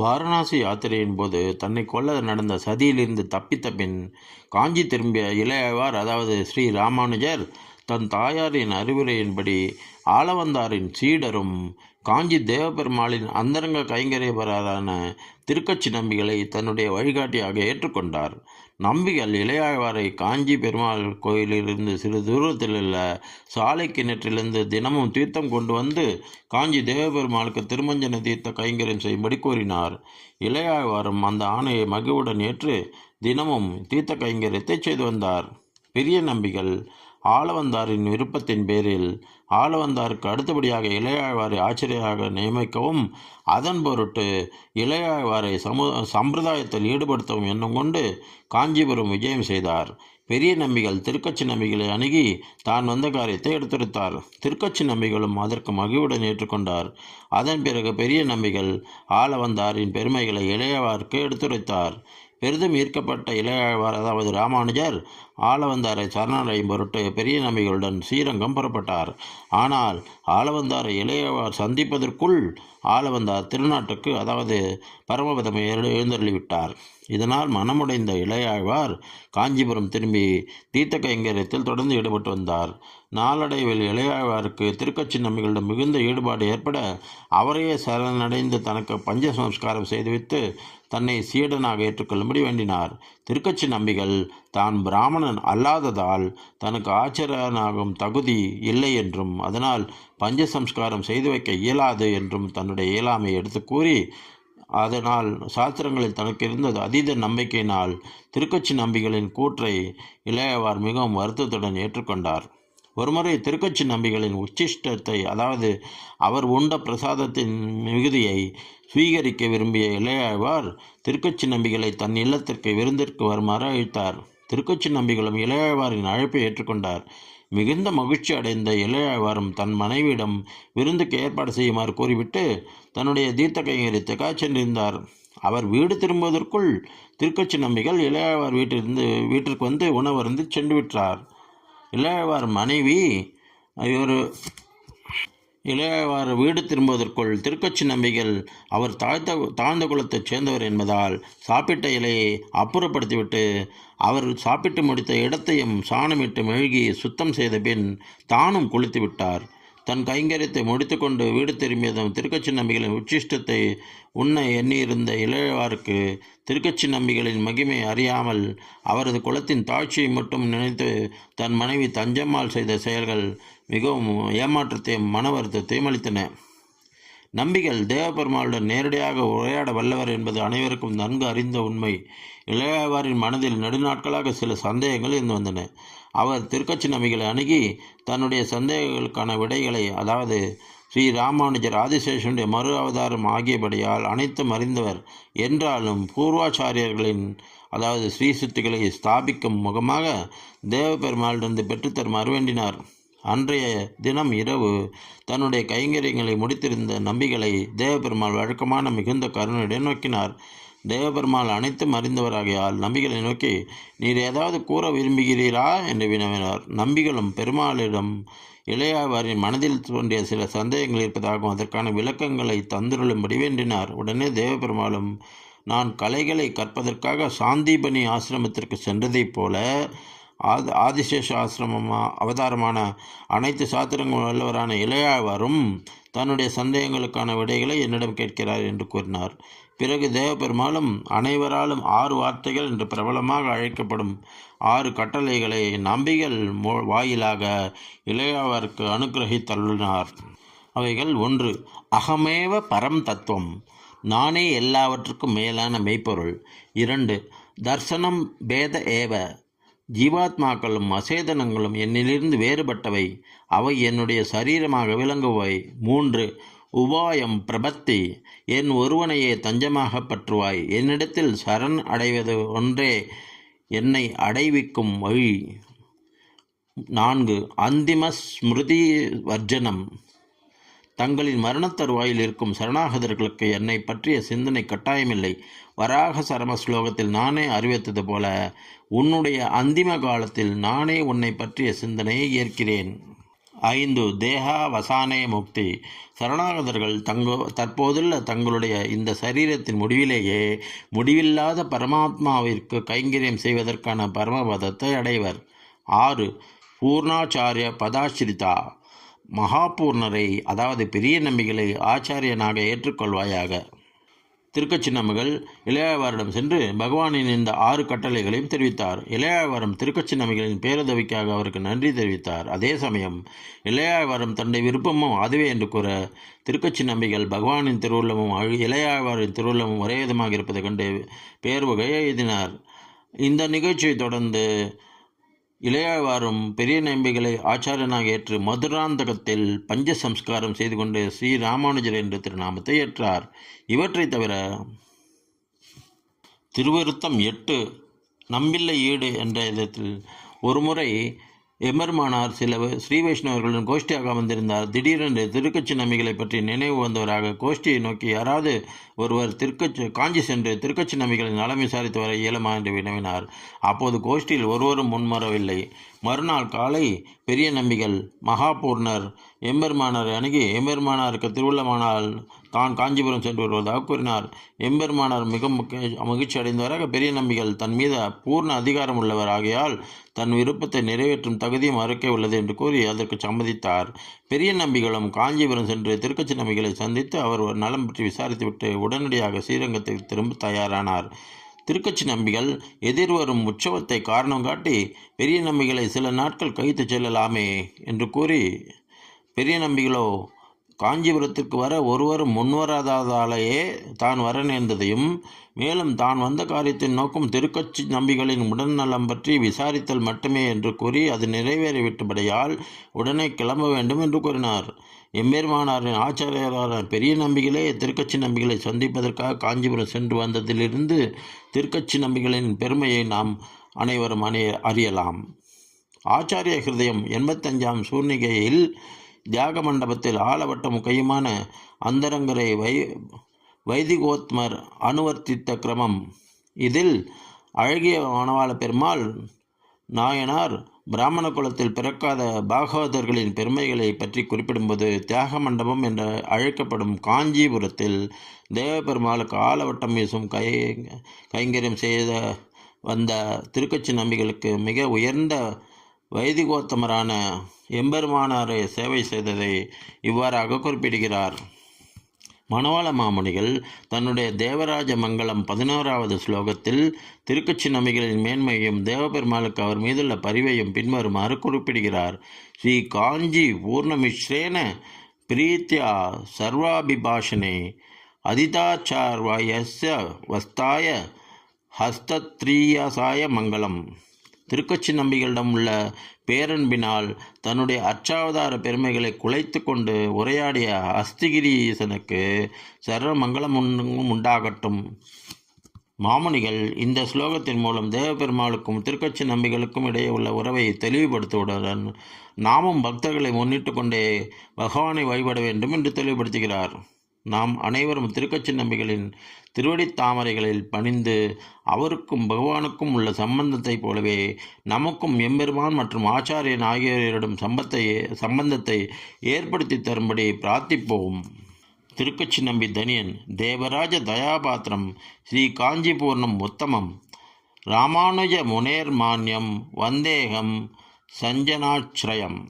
வாரணாசி யாத்திரையின் போது தன்னை கொல்ல நடந்த சதியிலிருந்து தப்பித்த பின் காஞ்சி திரும்பிய இளையவார் அதாவது ஸ்ரீ ராமானுஜர் தன் தாயாரின் அறிவுரையின்படி ஆளவந்தாரின் சீடரும் காஞ்சி தேவபெருமாளின் அந்தரங்க கைங்கரியபரான திருக்கச்சி நம்பிகளை தன்னுடைய வழிகாட்டியாக ஏற்றுக்கொண்டார். நம்பிகள் இளையாழ்வாரை காஞ்சி பெருமாள் கோயிலிலிருந்து சிறு தூரத்தில் உள்ள சாலை கிணற்றிலிருந்து தினமும் தீர்த்தம் கொண்டு வந்து காஞ்சி தேவபெருமாளுக்கு திருமஞ்சன தீர்த்த கைங்கரியம் செய்யும்படி கூறினார். இளையாழ்வாரும் அந்த ஆணையை மகிழ்வுடன் ஏற்று தினமும் தீர்த்த கைங்கரியத்தை செய்து வந்தார். பெரிய நம்பிகள் ஆளவந்தாரின் விருப்பத்தின் பேரில் ஆளவந்தாருக்கு அடுத்தபடியாக இளையாழ்வாரை ஆச்சரியராக நியமிக்கவும் அதன் பொருட்டு இளையாழ்வாரை சமு சம்பிரதாயத்தில் ஈடுபடுத்தவும் எண்ணம் கொண்டு காஞ்சிபுரம் விஜயம் செய்தார். பெரிய நம்பிகள் திருக்கச்சி நம்பிகளை அணுகி தான் வந்த காரியத்தை எடுத்துரைத்தார். திருக்கச்சி நம்பிகளும் அதற்கு மகிழ்வுடன் ஏற்றுக்கொண்டார். அதன் பிறகு பெரிய நம்பிகள் ஆளவந்தாரின் பெருமைகளை இளையவாருக்கு எடுத்துரைத்தார். பெரிதும் ஈர்க்கப்பட்ட இளையாழ்வார் அதாவது ராமானுஜர் ஆளவந்தாரை சரணடையும் பொருட்டு பெரிய நம்பிகளுடன் ஸ்ரீரங்கம் புறப்பட்டார். ஆனால் ஆளவந்தாரை இளையவார் சந்திப்பதற்குள் ஆளவந்தார் திருநாட்டுக்கு அதாவது பரமபதம் எழுந்தருளிவிட்டார். இதனால் மனமுடைந்த இளையாழ்வார் காஞ்சிபுரம் திரும்பி தீர்த்த கைங்கரியத்தில் தொடர்ந்து ஈடுபட்டு வந்தார். நாளடைவில் இளையாழ்வாருக்கு திருக்கட்சி நம்பிகளிடம் மிகுந்த ஈடுபாடு ஏற்பட அவரையே சரணடைந்து தனக்கு பஞ்ச சம்ஸ்காரம் செய்துவித்து தன்னை சீடனாக ஏற்றுக்கொள்ளும்படி வேண்டினார். திருக்கட்சி நம்பிகள் தான் பிராமணன் அல்லாததால் தனக்கு ஆச்சரியனாகும் தகுதி இல்லை என்றும் அதனால் பஞ்ச சம்ஸ்காரம் செய்து வைக்க இயலாது என்றும் தன்னுடைய இயலாமை எடுத்து கூறி அதனால் சாஸ்திரங்களில் தனக்கு இருந்தது அதீத நம்பிக்கையினால் திருக்கட்சி நம்பிகளின் கூற்றை இளையவார் மிகவும் வருத்தத்துடன் ஏற்றுக்கொண்டார். ஒருமுறை திருக்கச்சி நம்பிகளின் உச்சிஷ்டத்தை அதாவது அவர் உண்ட பிரசாதத்தின் மிகுதியை சுவீகரிக்க விரும்பிய இளையாழ்வார் திருக்கச்சி நம்பிகளை தன் இல்லத்திற்கு விருந்திற்கு வருமாறு அழைத்தார். திருக்கச்சி நம்பிகளும் இளையாழ்வாரின் அழைப்பை ஏற்றுக்கொண்டார். மிகுந்த மகிழ்ச்சி அடைந்த இளையாழ்வாரும் தன் மனைவியிடம் விருந்துக்கு ஏற்பாடு செய்யுமாறு கூறிவிட்டு தன்னுடைய தீர்த்த கைங்கரியத்துக்காக சென்றிருந்தார். அவர் வீடு திரும்புவதற்குள் திருக்கச்சி நம்பிகள் இளையாழ்வார் வீட்டிலிருந்து வீட்டிற்கு வந்து உணவருந்து சென்று விட்டார் இளையவார் மனைவி இவர் இளையவார் வீடு திரும்புவதற்குள் திருக்கச்சி நம்பிகள் அவர் தாழ்த்த தாழ்ந்த குலத்தைச் சேர்ந்தவர் என்பதால் சாப்பிட்ட இலையை அப்புறப்படுத்திவிட்டு அவர் சாப்பிட்டு முடித்த இடத்தையும் சாணமிட்டு மெழுகி சுத்தம் செய்த பின் தானும் குளித்து விட்டார் தன் கைங்கரியத்தை முடித்துக்கொண்டு வீடு திரும்பியதும் திருக்கச்சி நம்பிகளின் உச்சிஷ்டத்தை உண்ண எண்ணியிருந்த இளையவாருக்கு திருக்கச்சி நம்பிகளின் மகிமை அறியாமல் அவரது குலத்தின் தாழ்ச்சியை மட்டும் நினைத்து தன் மனைவி தஞ்சம்மாள் செய்த செயல்கள் மிகவும் ஏமாற்றத்தையும் மன வருத்தத்தையும் அளித்தன. நம்பிகள் தேவபெருமாளுடன் நேரடியாக உரையாட வல்லவர் என்பது அனைவருக்கும் நன்கு அறிந்த உண்மை. இளையவாரின் மனதில் நெடுநாட்களாக சில சந்தேகங்கள் இருந்து வந்தன. அவர் திருக்கச்சி நம்பிகளை அணுகி தன்னுடைய சந்தேகங்களுக்கான விடைகளை அதாவது ஸ்ரீ ராமானுஜர் ஆதிசேஷனுடைய மறு அவதாரம் ஆகியபடியால் அனைத்தும் அறிந்தவர் என்றாலும் பூர்வாச்சாரியர்களின் அதாவது ஸ்ரீ சுத்திகளை ஸ்தாபிக்கும் முகமாக தேவபெருமாளிலிருந்து பெற்றுத்தருமாறு வேண்டினார் அன்றைய தினம் இரவு தன்னுடைய கைங்கரியங்களை முடித்திருந்த நம்பிகளை தேவபெருமாள் வழக்கமான மிகுந்த கருணையுடன் நோக்கினார். தேவபெருமாள் அனைத்தும் அறிந்தவராகையால் நம்பிகளை நோக்கி நீர் ஏதாவது கூற விரும்புகிறீரா? என்று வினவினார். நம்பிகளும் பெருமாளிடம் இளையாவாரின் மனதில் தோன்றிய சில சந்தேகங்கள் இருப்பதாகவும் அதற்கான விளக்கங்களை தந்துருளும்படி வேண்டினார். உடனே தேவபெருமாளும் நான் கலைகளை கற்பதற்காக சாந்திபனி ஆசிரமத்திற்கு சென்றதைப் போல ஆதி ஆதிசேஷ ஆசிரமமா அவதாரமான அனைத்து சாத்திரங்களும் வல்லவரான இளையாவாரும் தன்னுடைய சந்தேகங்களுக்கான விடைகளை என்னிடம் கேட்கிறார் என்று கூறினார். பிறகு தேவபெருமாளும் அனைவராலும் ஆறு வார்த்தைகள் என்று பிரபலமாக அழைக்கப்படும் ஆறு கட்டளைகளை நம்பிகள் மோ வாயிலாக இளையாவாருக்கு அனுகிரகித்தள்ளினார் அவைகள் ஒன்று அகமேவ பரம் தத்துவம் நானே எல்லாவற்றுக்கும் மேலான மெய்ப்பொருள். இரண்டு தர்சனம் பேத ஏவ ஜீவாத்மாக்களும் அசேதனங்களும் என்னிலிருந்து வேறுபட்டவை. அவை என்னுடைய சரீரமாக விளங்குவை மூன்று உபாயம் பிரபத்தி. என் ஒருவனையே தஞ்சமாக பற்றுவாய். என்னிடத்தில் சரண் அடைவது ஒன்றே என்னை அடைவிக்கும் வழி. நான்கு அந்திம ஸ்மிருதி வர்ஜனம் தங்களின் மரணத்தருவாயில் இருக்கும் சரணாகதர்களுக்கு என்னை பற்றிய சிந்தனை கட்டாயமில்லை. வராக சரம ஸ்லோகத்தில் நானே அறிவித்தது போல உன்னுடைய அந்திம காலத்தில் நானே உன்னை பற்றிய சிந்தனையை ஏற்கிறேன். ஐந்து தேகா வசானே முக்தி. சரணாகதர்கள் தங்கோ தற்போதுள்ள தங்களுடைய இந்த சரீரத்தின் முடிவிலேயே முடிவில்லாத பரமாத்மாவிற்கு கைங்கரியம் செய்வதற்கான பரமபதத்தை அடைவர். ஆறு பூர்ணாச்சாரிய பதாசிரிதா மகாபூர்ணரை அதாவது பெரிய நம்பிகளை ஆச்சாரியனாக ஏற்றுக்கொள்வாயாக. திருக்கச்சின்னம்மைகள் இளையாழ்வாரிடம் சென்று பகவானின் இந்த ஆறு கட்டளைகளையும் தெரிவித்தார். இளையாழ்வாரம் திருக்கச்சின்னமிகளின் பேருதவிக்காக அவருக்கு நன்றி தெரிவித்தார். அதே சமயம் இளையாழ்வாரம் தன்னுடைய விருப்பமும் அதுவே என்று கூற திருக்கச்சி நம்பிகள் பகவானின் திருவுள்ளமும் அழு- இளையாழ்வாரின் திருவுள்ளமும் ஒரே விதமாக இருப்பதை கண்டு பேர்வகையை எழுதினார் இந்த நிகழ்ச்சியை தொடர்ந்து இளையாழ்வாரும் பெரிய நம்பிகளை ஆச்சாரியனாக ஏற்று மதுராந்தகத்தில் பஞ்ச சம்ஸ்காரம் செய்து கொண்டு ஸ்ரீ ராமானுஜர் என்ற திருநாமத்தை ஏற்றார். இவற்றை தவிர திருவிருத்தம் எட்டு நம்பில்லை ஈடு என்ற இடத்தில் ஒருமுறை எமர்மானார் சில ஸ்ரீ வைஷ்ணவர்களுடன் கோஷ்டியாக வந்திருந்தார். திடீரென்று திருக்கச்சி நம்பிகளை பற்றி நினைவு வந்தவராக கோஷ்டியை நோக்கி யாராவது ஒருவர் திருக்கச்சி காஞ்சி சென்று திருக்கச்சி நம்பிகளின் நலம் விசாரித்து வர இயலுமா என்று வினவினார். அப்போது கோஷ்டியில் ஒருவரும் முன்வரவில்லை மறுநாள் காலை பெரிய நம்பிகள் மகாபூர்ணர் எம்பெருமானாரை அணுகி எம்பெருமானாருக்கு திருவுள்ளமானால் தான் காஞ்சிபுரம் சென்று வருவதாக கூறினார். எம்பெருமானார் மிக முக்கிய மகிழ்ச்சி அடைந்தவராக பெரிய நம்பிகள் தன் மீது பூர்ண அதிகாரம் உள்ளவர் ஆகையால் தன் விருப்பத்தை நிறைவேற்றும் தகுதியும் அவருக்கே உள்ளது என்று கூறி அதற்கு சம்மதித்தார். பெரிய நம்பிகளும் காஞ்சிபுரம் சென்று திருக்கச்சி நம்பிகளை சந்தித்து அவர் ஒரு நலம் பற்றி விசாரித்துவிட்டு உடனடியாக ஸ்ரீரங்கத்துக்கு திரும்ப தயாரானார். திருக்கச்சி நம்பிகள் எதிர்வரும் உற்சவத்தை காரணம் காட்டி பெரிய நம்பிகளை சில நாட்கள் கழித்து செல்லலாமே என்று கூறி பெரிய நம்பிகளோ காஞ்சிபுரத்திற்கு வர ஒருவரும் முன்வராததாலேயே தான் வர நேர்ந்ததையும் மேலும் தான் வந்த காரியத்தின் நோக்கம் திருக்கட்சி நம்பிகளின் உடல்நலம் பற்றி விசாரித்தல் மட்டுமே என்று கூறி அது நிறைவேறிவிட்டபடியால் உடனே கிளம்ப வேண்டும் என்று கூறினார். எம்பெருமானாரின் ஆச்சாரியரான பெரிய நம்பிகளே திருக்கட்சி நம்பிகளை சந்திப்பதற்காக காஞ்சிபுரம் சென்று வந்ததிலிருந்து திருக்கட்சி நம்பிகளின் பெருமையை நாம் அனைவரும் அணி அறியலாம். ஆச்சாரிய ஹிருதயம் எண்பத்தஞ்சாம் சூர்ணிகையில் தியாக மண்டபத்தில் ஆலவட்டம் கையுமான அந்தரங்கரை வை வைதிகோத்மர் அனுவர்த்தித்த கிரமம். இதில் அழகிய மணவாள பெருமாள் நாயனார் பிராமண குலத்தில் பிறக்காத பாகவதர்களின் பெருமைகளை பற்றி குறிப்பிடும்போது தியாக மண்டபம் என்று அழைக்கப்படும் காஞ்சிபுரத்தில் தேவபெருமாளுக்கு ஆலவட்டம் வீசும் கை கைங்கரியம் செய்த வந்த திருக்கச்சி நம்பிகளுக்கு மிக உயர்ந்த வைதிகோத்தமரான எம்பெருமானாரை சேவை செய்ததை இவ்வாறாக குறிப்பிடுகிறார். மணவாள மாமுனிகள் தன்னுடைய தேவராஜ மங்களம் பதினோராவது ஸ்லோகத்தில் திருக்கட்சி நம்பிகளின் மேன்மையும் தேவபெருமாளுக்கு அவர் மீதுள்ள பரிவையும் பின்வருமாறு குறிப்பிடுகிறார். ஸ்ரீ காஞ்சி பூர்ணமிஸ்ரேன பிரீத்யா சர்வாபிபாஷனே அதிதாச்சார்வாயஸ்ய வஸ்தாய ஹஸ்தத்ரீயசாய மங்களம் திருக்கட்சி நம்பிகளிடம் உள்ள பேரன்பினால் தன்னுடைய அச்சாவதார பெருமைகளை குலைத்து கொண்டு உரையாடிய அஸ்திகிரீசனுக்கு சர்வ மங்களம் உண்டாகட்டும். மாமுனிகள் இந்த ஸ்லோகத்தின் மூலம் தேவபெருமாளுக்கும் திருக்கச்சி நம்பிகளுக்கும் இடையே உள்ள உறவை தெளிவுபடுத்துவதுடன் நாமும் பக்தர்களை முன்னிட்டு கொண்டே பகவானை வழிபட வேண்டும் என்று தெளிவுபடுத்துகிறார். நாம் அனைவரும் திருக்கச்சி நம்பிகளின் திருவடித் தாமரைகளில் பணிந்து அவருக்கும் பகவானுக்கும் உள்ள சம்பந்தத்தைப் போலவே நமக்கும் எம்பெருமான் மற்றும் ஆச்சாரியன் ஆகியோரிடம் சம்பத்தை சம்பந்தத்தை ஏற்படுத்தி தரும்படி பிரார்த்திப்போம். திருக்கச்சிநம்பி தனியன் தேவராஜ தயாபாத்திரம் ஸ்ரீ காஞ்சிபூர்ணம் உத்தமம். ராமானுஜ முனேர் மான்யம் வந்தேகம் சஞ்சனாச்ரயம்